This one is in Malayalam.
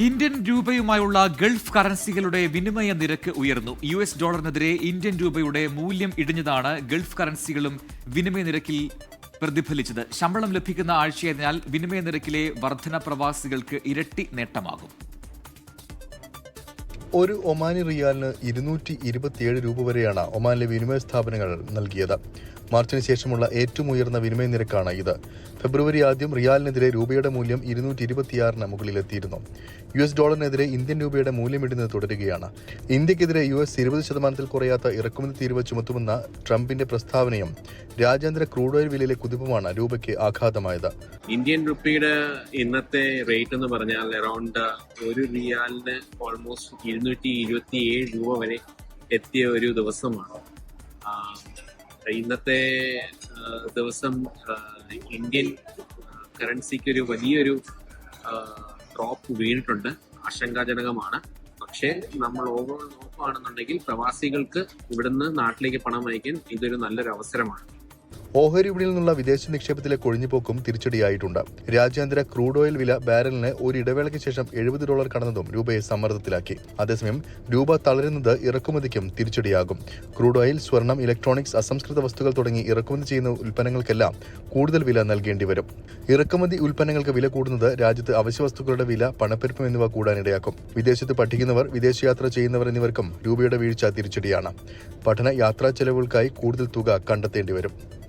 ഇന്ത്യൻ രൂപയുമായുള്ള ഗൾഫ് കറൻസികളുടെ വിനിമയ നിരക്ക് ഉയർന്നു. യു എസ് ഡോളറിനെതിരെ ഇന്ത്യൻ രൂപയുടെ മൂല്യം ഇടിഞ്ഞതാണ് ഗൾഫ് കറൻസികളും വിനിമയ നിരക്കിൽ പ്രതിഫലിച്ചത്. ശമ്പളം ലഭിക്കുന്ന ആഴ്ചയായതിനാൽ വിനിമയ നിരക്കിലെ വർധന പ്രവാസികൾക്ക് ഇരട്ടി നേട്ടമാകും. ഒരു ഒമാനി റിയാലിന് ഇരുന്നൂറ്റി ഇരുപത്തിയേഴ് രൂപ വരെയാണ് ഒമാനിലെ വിനിമയ സ്ഥാപനങ്ങൾ നൽകിയത്. മാർച്ചിന് ശേഷമുള്ള ഏറ്റവും ഉയർന്ന വിനിമയ നിരക്കാണ് ഇത്. ഫെബ്രുവരി ആദ്യം റിയാലിനെതിരെ രൂപയുടെ മൂല്യം ഇരുന്നൂറ്റി ഇരുപത്തിയാറിന് മുകളിലെത്തിയിരുന്നു. യു എസ് ഡോളറിനെതിരെ ഇന്ത്യൻ രൂപയുടെ മൂല്യം ഇടുന്നത് തുടരുകയാണ്. ഇന്ത്യക്കെതിരെ യു എസ് ഇരുപത് ശതമാനത്തിൽ കുറയാത്ത ഇറക്കുമതി തീരുവ ചുമത്തുമെന്ന ട്രംപിന്റെ പ്രസ്താവനയും രാജ്യാന്തര ക്രൂഡ് ഓയിൽ വിലയിലെ കുതിപ്പുമാണ് രൂപയ്ക്ക് ആഘാതമായത്. ഇന്ത്യൻ രൂപയുടെ ഇന്നത്തെ റേറ്റ് എന്ന് പറഞ്ഞാൽ അറൌണ്ട് ഒരു റിയാലിന് ഓൾമോസ്റ്റ് ഇരുന്നൂറ്റി ഇരുപത്തി ഏഴ് രൂപ വരെ എത്തിയ ഒരു ദിവസമാണ്. ഇന്നത്തെ ദിവസം ഇന്ത്യൻ കറൻസിക്ക് ഒരു വലിയൊരു ഡ്രോപ്പ് വീണിട്ടുണ്ട്. ആശങ്കാജനകമാണ്. പക്ഷേ നമ്മൾ ഓവർ നോക്കുകയാണെന്നുണ്ടെങ്കിൽ പ്രവാസികൾക്ക് ഇവിടുന്ന് നാട്ടിലേക്ക് പണം അയക്കാൻ ഇതൊരു നല്ലൊരു അവസരമാണ് ഓഹരി വിപണിയിൽ നിന്നുള്ള വിദേശ നിക്ഷേപത്തിലെ കൊഴിഞ്ഞുപോക്കും തിരിച്ചടിയായിട്ടുണ്ട്. രാജ്യാന്തര ക്രൂഡ് ഓയിൽ വില ബാരലിന് ഒരു ഇടവേളയ്ക്ക് ശേഷം എഴുപത് ഡോളർ കടന്നതും രൂപയെ സമ്മർദ്ദത്തിലാക്കി. അതേസമയം രൂപ തളരുന്നത് ഇറക്കുമതിക്കും തിരിച്ചടിയാകും. ക്രൂഡ് ഓയിൽ സ്വർണം ഇലക്ട്രോണിക്സ് അസംസ്കൃത വസ്തുക്കൾ തുടങ്ങി ഇറക്കുമതി ചെയ്യുന്ന ഉൽപ്പന്നങ്ങൾക്കെല്ലാം കൂടുതൽ വില നൽകേണ്ടി വരും. ഇറക്കുമതി ഉൽപ്പന്നങ്ങൾക്ക് വില കൂടുന്നത് രാജ്യത്ത് അവശ്യ വസ്തുക്കളുടെ വില പണപ്പെരുപ്പം എന്നിവ കൂടാനിടയാക്കും. വിദേശത്ത് പഠിക്കുന്നവർ വിദേശയാത്ര ചെയ്യുന്നവർ എന്നിവർക്കും രൂപയുടെ വീഴ്ച തിരിച്ചടിയാണ്. പഠന യാത്രാ ചെലവുകൾക്കായി കൂടുതൽ തുക കണ്ടെത്തേണ്ടി വരും.